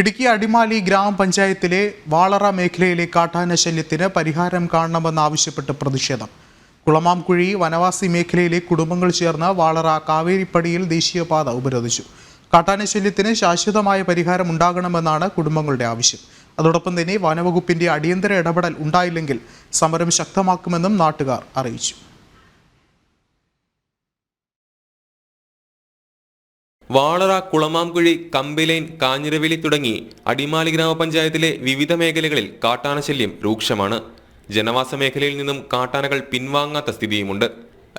ഇടുക്കി അടിമാലി ഗ്രാമപഞ്ചായത്തിലെ വാളറ മേഖലയിലെ കാട്ടാന ശല്യത്തിന് പരിഹാരം കാണണമെന്നാവശ്യപ്പെട്ട് പ്രതിഷേധം. കുളമാംകുഴി വനവാസി മേഖലയിലെ കുടുംബങ്ങൾ ചേർന്ന് വാളറ കാവേരിപ്പടിയിൽ ദേശീയപാത ഉപരോധിച്ചു. കാട്ടാന ശല്യത്തിന് ശാശ്വതമായ പരിഹാരം ഉണ്ടാകണമെന്നാണ് കുടുംബങ്ങളുടെ ആവശ്യം. അതോടൊപ്പം തന്നെ വനവകുപ്പിന്റെ അടിയന്തര ഇടപെടൽ ഉണ്ടായില്ലെങ്കിൽ സമരം ശക്തമാക്കുമെന്നും നാട്ടുകാർ അറിയിച്ചു. വാളറ കുളമാംകുഴി കമ്പിലൈൻ കാഞ്ഞിരവേലി തുടങ്ങി അടിമാലി ഗ്രാമപഞ്ചായത്തിലെ വിവിധ മേഖലകളിൽ കാട്ടാനശല്യം രൂക്ഷമാണ്. ജനവാസ മേഖലയിൽ നിന്നും കാട്ടാനകൾ പിൻവാങ്ങാത്ത സ്ഥിതിയുമുണ്ട്.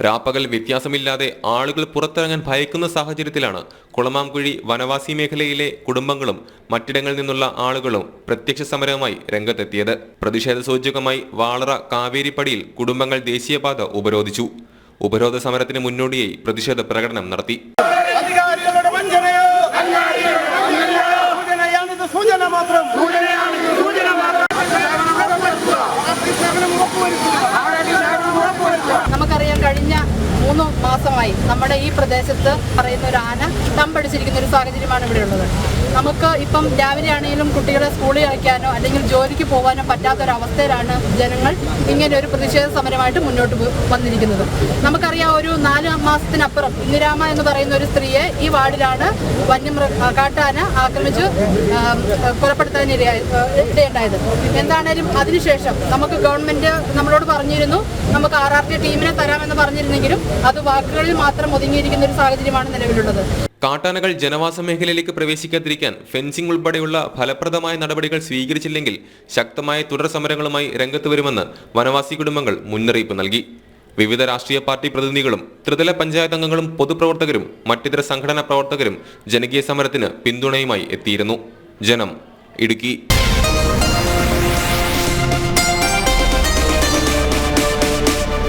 രാപ്പകൽ വ്യത്യാസമില്ലാതെ ആളുകൾ പുറത്തിറങ്ങാൻ ഭയക്കുന്ന സാഹചര്യത്തിലാണ് കുളമാംകുഴി വനവാസി മേഖലയിലെ കുടുംബങ്ങളും മറ്റിടങ്ങളിൽ നിന്നുള്ള ആളുകളും പ്രത്യക്ഷ സമരവുമായി രംഗത്തെത്തിയത്. പ്രതിഷേധ സൂചകമായി വാളറ കാവേരിപ്പടിയിൽ കുടുംബങ്ങൾ ദേശീയപാത ഉപരോധിച്ചു. ഉപരോധ സമരത്തിന് മുന്നോടിയായി പ്രതിഷേധ പ്രകടനം നടത്തി. Петром. മാസമായി നമ്മുടെ ഈ പ്രദേശത്ത് പറയുന്ന ഒരു ആന തമ്പടിച്ചിരിക്കുന്ന ഒരു സാഹചര്യമാണ് ഇവിടെ ഉള്ളത്. നമുക്ക് ഇപ്പം രാവിലെ ആണെങ്കിലും കുട്ടികളെ സ്കൂളിൽ അയക്കാനോ അല്ലെങ്കിൽ ജോലിക്ക് പോകാനോ പറ്റാത്തൊരവസ്ഥയിലാണ് ജനങ്ങൾ ഇങ്ങനെ ഒരു പ്രതിഷേധ സമരമായിട്ട് മുന്നോട്ട് വന്നിരിക്കുന്നത്. നമുക്കറിയാം ഒരു നാല് മാസത്തിനപ്പുറം ഇന്ദിരാമ എന്ന് പറയുന്ന ഒരു സ്ത്രീയെ ഈ വാർഡിലാണ് വന്യമൃഗ കാട്ടാന ആക്രമിച്ച് കൊലപ്പെടുത്താൻ എന്താണേലും അതിനുശേഷം നമുക്ക് ഗവൺമെന്റ് നമ്മളോട് പറഞ്ഞിരുന്നു നമുക്ക് ആർ ആർ ടി ടീമിനെ തരാമെന്ന് പറഞ്ഞിരുന്നെങ്കിലും അത് വാക്കുകളിൽ മാത്രം ഒതുങ്ങിയിരിക്കുന്ന ഒരു സാഹചര്യമാണ് നിലവിലുള്ളത്. കാട്ടാനകൾ ജനവാസ മേഖലയിലേക്ക് പ്രവേശിക്കാതിരിക്കാൻ ഫെൻസിംഗ് ഉൾപ്പെടെയുള്ള ഫലപ്രദമായ നടപടികൾ സ്വീകരിച്ചില്ലെങ്കിൽ ശക്തമായ തുടർ സമരങ്ങളുമായി രംഗത്ത് വരുമെന്ന് വനവാസി കുടുംബങ്ങൾ മുന്നറിയിപ്പ് നൽകി. വിവിധ രാഷ്ട്രീയ പാർട്ടി പ്രതിനിധികളും ത്രിതല പഞ്ചായത്ത് അംഗങ്ങളും പൊതുപ്രവർത്തകരും മറ്റിതര സംഘടനാ പ്രവർത്തകരും ജനകീയ സമരത്തിന് പിന്തുണയുമായി എത്തിയിരുന്നു. ജനം ഇടുക്കി.